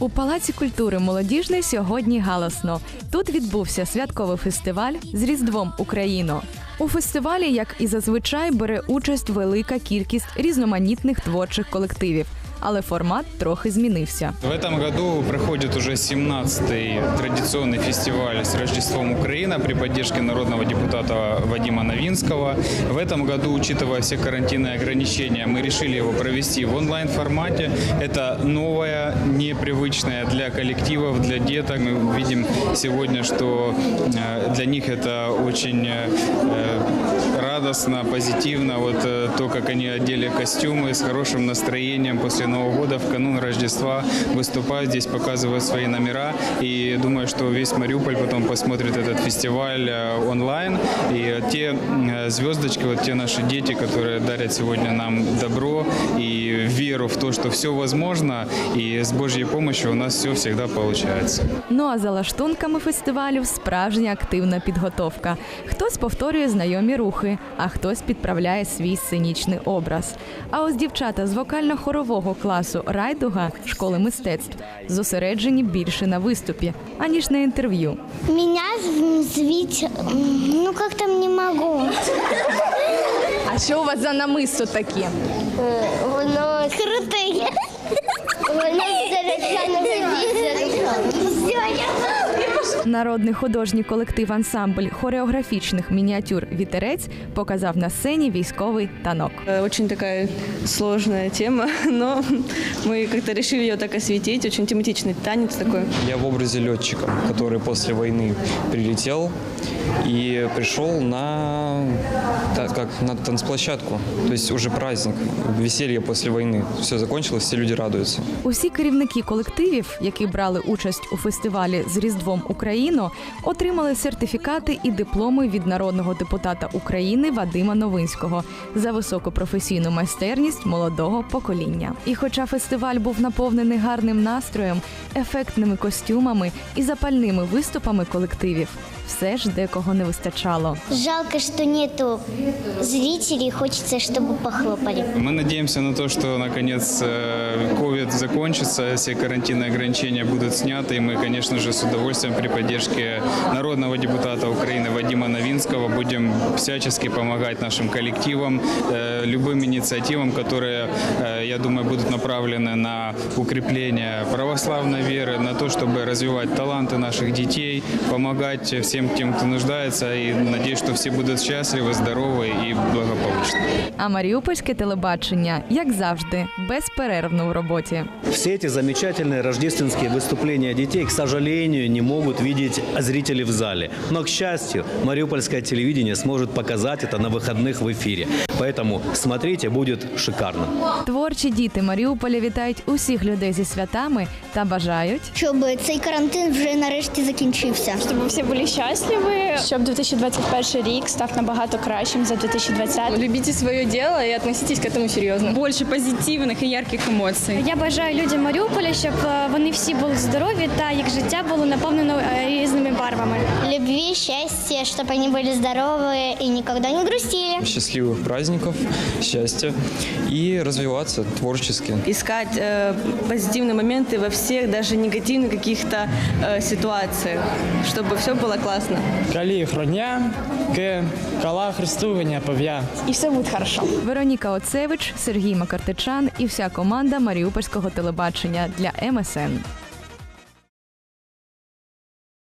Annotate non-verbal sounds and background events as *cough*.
У Палаці культури молодіжний сьогодні галасно. Тут відбувся святковий фестиваль з Різдвом Україно. У фестивалі, як і зазвичай, бере участь велика кількість різноманітних творчих колективів, але формат трохи змінився. В этом году проходит уже 17-й традиционный фестиваль с Рождеством Украина при поддержке народного депутата Вадима Новинского. В этом году, учитывая все карантинные ограничения, мы решили его провести в онлайн-формате. Это новое, непривычное для коллективов, для деток. Мы видим сегодня, что э, для них это очень э, радостно, позитивно. Вот э, то, как они одели костюмы с хорошим настроением после Нового года в канун Рождества выступают здесь, показывают свои номера. И думаю, что весь Мариуполь потом посмотрит этот фестиваль э, онлайн. И те э, звездочки, вот те наши дети, которые дарят сегодня нам добро и веру в то, что все возможно, и с Божьей помощью у нас все всегда получается. Ну а за лаштунками фестивалю справжня активна підготовка. Хтось повторює знайомі рухи, а хтось підправляє свій сценічний образ. А ось дівчата з вокально-хорового класу Райдуга школи мистецтв зосереджені більше на виступі, аніж на інтерв'ю. Меня звить, м, ну как там не могу. А що у вас за намисто таке? Воно крутые. Воно Народний художній колектив ансамбль хореографічних мініатюр Вітерець показав на сцені військовий танок. Э, Очень такая сложная тема, *laughs* но мы как-то решили ее так осветить. Очень тематичный танец такой. Я в образе летчика, который после войны прилетел и пришел на, так как, на танцплощадку. То есть уже праздник, веселье после войны. Все закончилось, все люди радуются. Усі керівники колективів, які брали участь у фестивалі з Різдвом Україно, отримали сертифікати і дипломи від народного депутата України Вадима Новинського за високу професійну майстерність молодого покоління. І хоча фестиваль був наповнений гарним настроєм, ефектними костюмами і запальними виступами колективів, все ж декого не вистачало. Жалко, что нету зрителей, хочется, чтобы похлопали. Мы надеемся на то, что наконец э, ковид закончится, все карантинные ограничения будут сняты, и мы, конечно же, с удовольствием при поддержке народного депутата Украины Вадима Новинского будем всячески помогать нашим коллективам, э, любым инициативам, которые, э, я думаю, будут направлены на укрепление православной веры, на то, чтобы развивать таланты наших детей, помогать всем тем, кто нуждается, и надеюсь, что все будут счастливы, здоровы и благополучны. А маріупольське телебачення, як завжди, безперервно в роботі. Все эти замечательные рождественские выступления детей, к сожалению, не могут видеть зрители в зале. Но, к счастью, мариупольское телевидение сможет показать это на выходных в эфире. Поэтому смотрите, будет шикарно. Творчі діти Маріуполя вітають усіх людей зі святами та бажають Щоб цей карантин вже нарешті закінчився. щоб всі були щасливі, щоб 2021 рік став набагато кращим за 2020. Любите свое дело и относитесь к этому серьезно. Больше позитивных и ярких эмоций. Я бажаю людям Маріуполя, щоб е, вони всі були здорові та їх життя було наповнено е, різними барвами. Любви, счастья, чтобы они были здоровые и никогда не грустили. Счастливых праздников, счастья и развиваться творчески. Искать э, позитивные моменты во всех, даже негативных каких-то э, ситуациях, чтобы все было классно. Калі хроня, ке кала хрестування пов'я. І все буде хорошо. Вероніка Оцевич, Сергій Макартичан і вся команда Маріупольського телебачення для МСН.